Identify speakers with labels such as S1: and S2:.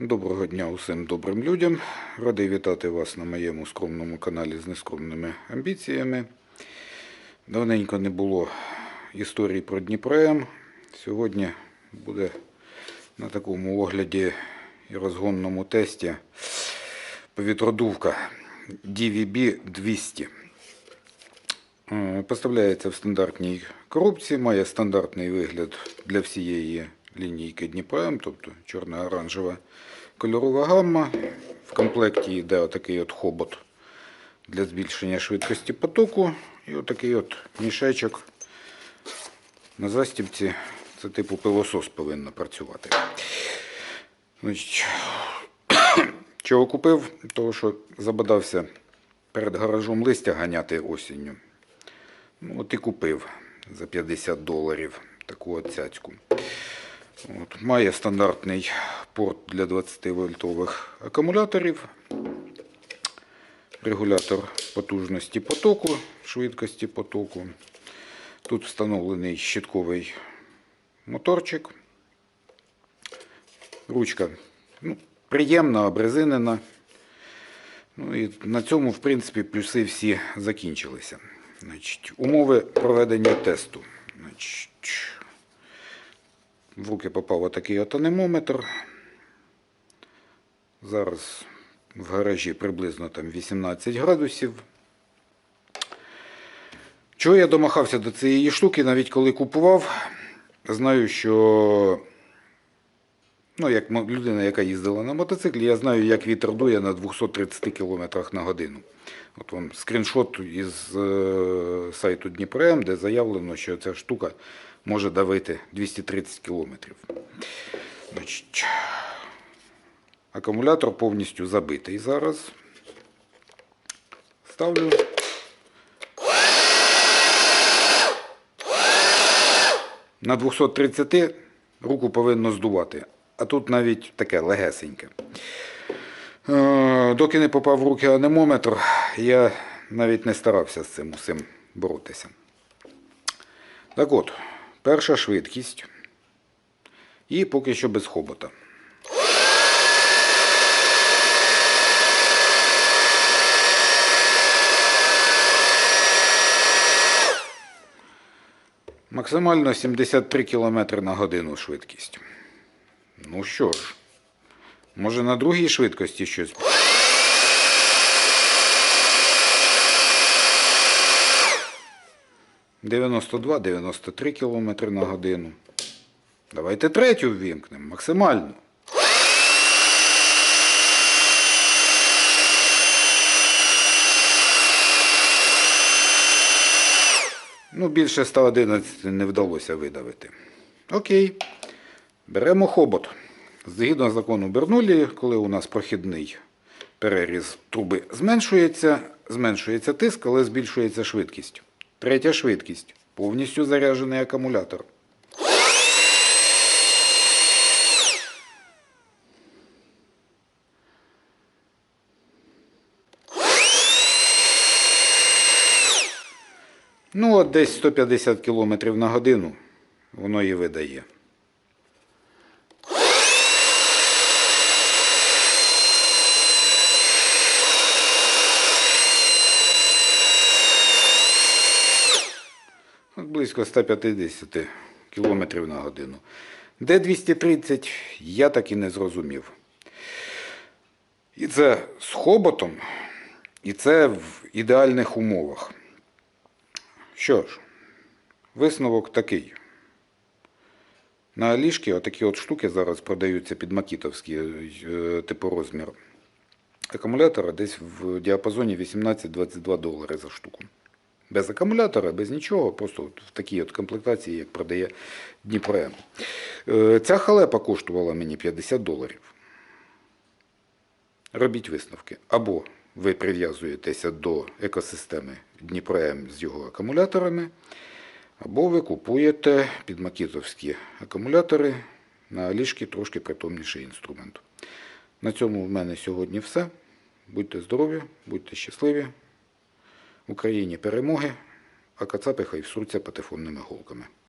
S1: Доброго дня усім добрим людям. Радий вітати вас на моєму скромному каналі з нескромними амбіціями. Давненько не було історії про Дніпром. Сьогодні буде на такому огляді і розгонному тесті повітродувка DVB 200. Е, Поставляється в стандартній коробці, має стандартний вигляд для всієї лінійки Дніпром, тобто чорно-оранжева кольорова гамма. В комплекті йде отакий от хобот для збільшення швидкості потоку і отакий от мішечок на застібці. Це типу пилосос повинно працювати. Значить, чого купив? Того, що забадався перед гаражом листя ганяти осінню. Ну, от і купив за 50 доларів таку от цяцьку. От, має стандартний порт для 20 вольтових акумуляторів, регулятор потужності потоку, швидкості потоку. Тут встановлений щитковий моторчик. Ручка ну, приємна, обрезинена. Ну і на цьому, в принципі, плюси всі закінчилися. Значить, умови проведення тесту. Значить, в руки попав отакий от анемометр. Зараз в гаражі приблизно там 18 градусів. Чого я домахався до цієї штуки, навіть коли купував, знаю, що ну, як людина, яка їздила на мотоциклі, я знаю, як вітер дує на 230 км на годину. От вам скріншот із е, сайту Дніпром, де заявлено, що ця штука може давити 230 км. Значить, акумулятор повністю забитий зараз. Ставлю. На 230 руку повинно здувати, а тут навіть таке легесеньке. Е, Доки не попав в руки анемометр, я навіть не старався з цим усім боротися. Так от, перша швидкість. І поки що без хобота. Максимально 73 км на годину швидкість. Ну що ж, може на другій швидкості щось. Дев'яносто 93 км на годину. Давайте третю ввімкнемо, максимально. Ну, більше 111 не вдалося видавити. Окей. Беремо хобот. Згідно закону Бернулі, коли у нас прохідний переріз труби зменшується, зменшується тиск, але збільшується швидкість. Третя швидкість. Повністю заряджений акумулятор. Ну, от десь 150 км на годину воно і видає. От близько 150 км на годину. Де 230, я так і не зрозумів. І це з хоботом, і це в ідеальних умовах. Що ж, висновок такий. На Алішки отакі от штуки зараз продаються під макітовський е, типу розмір. Акумулятора десь в діапазоні 18-22 долари за штуку. Без акумулятора, без нічого, просто в такій от комплектації, як продає Дніпром. Е, Ця халепа коштувала мені 50 доларів. Робіть висновки. Або ви прив'язуєтеся до екосистеми Дніпром з його акумуляторами, або ви купуєте підмакітовські акумулятори на Алішки трошки притомніший інструмент. На цьому в мене сьогодні все. Будьте здорові, будьте щасливі. Україні перемоги, а кацапи хай всруться патефонними голками.